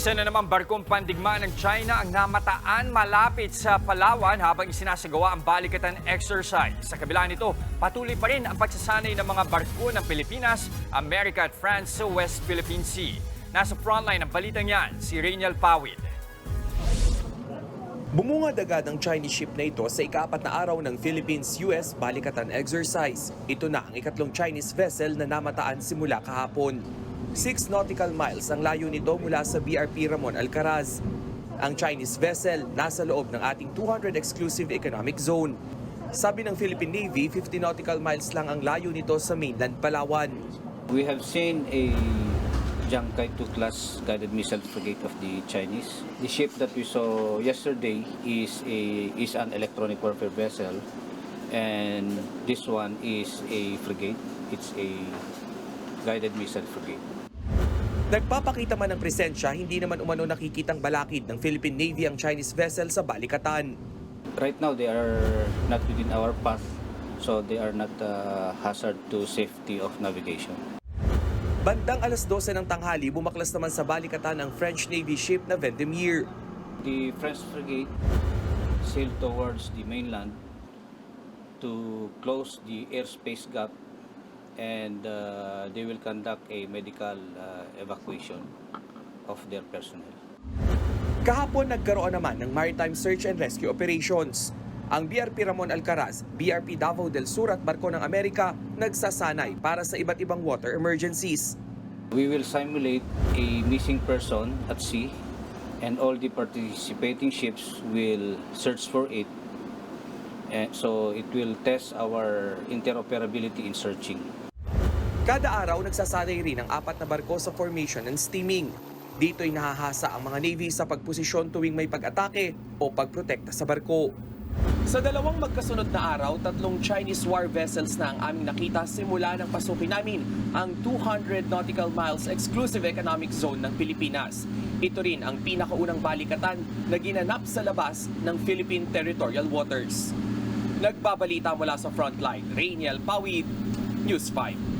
Isa na namang barkong pandigma ng China ang namataan malapit sa Palawan habang isinasagawa ang balikatan exercise. Sa kabila nito, patuloy pa rin ang pagsasanay ng mga barko ng Pilipinas, Amerika at France sa West Philippine Sea. Nasa frontline ng balitang yan, si Rainiel Pawid. Bumungad agad ang Chinese ship na ito sa ikapat na araw ng Philippines-US Balikatan Exercise. Ito na ang ikatlong Chinese vessel na namataan simula kahapon. 6 nautical miles ang layo nito mula sa BRP Ramon Alcaraz. Ang Chinese vessel nasa loob ng ating 200 exclusive economic zone. Sabi ng Philippine Navy, 50 nautical miles lang ang layo nito sa mainland Palawan. We have seen a Jiangkai 2 class guided missile frigate of the Chinese. The ship that we saw yesterday is a is an electronic warfare vessel and this one is a frigate. It's a guided missile frigate. Nagpapakita man ng presensya, hindi naman umano nakikitang balakid ng Philippine Navy ang Chinese vessel sa Balikatan. Right now they are not within our path so they are not a hazard to safety of navigation. Bandang alas 12 ng tanghali, bumaklas naman sa balikatan ang French Navy ship na Vendemier. The French frigate sailed towards the mainland to close the airspace gap and uh, they will conduct a medical uh, evacuation of their personnel. Kahapon nagkaroon naman ng maritime search and rescue operations. Ang BRP Ramon Alcaraz, BRP Davao del Sur at Barko ng Amerika nagsasanay para sa iba't ibang water emergencies. We will simulate a missing person at sea and all the participating ships will search for it. And so it will test our interoperability in searching. Kada araw nagsasanay rin ang apat na barko sa formation and steaming. Dito'y nahahasa ang mga Navy sa pagposisyon tuwing may pag-atake o pagprotekta sa barko. Sa dalawang magkasunod na araw, tatlong Chinese war vessels na ang aming nakita simula ng pasukin namin ang 200 nautical miles exclusive economic zone ng Pilipinas. Ito rin ang pinakaunang balikatan na ginanap sa labas ng Philippine territorial waters. Nagbabalita mula sa frontline, Rainiel Pawid, News 5.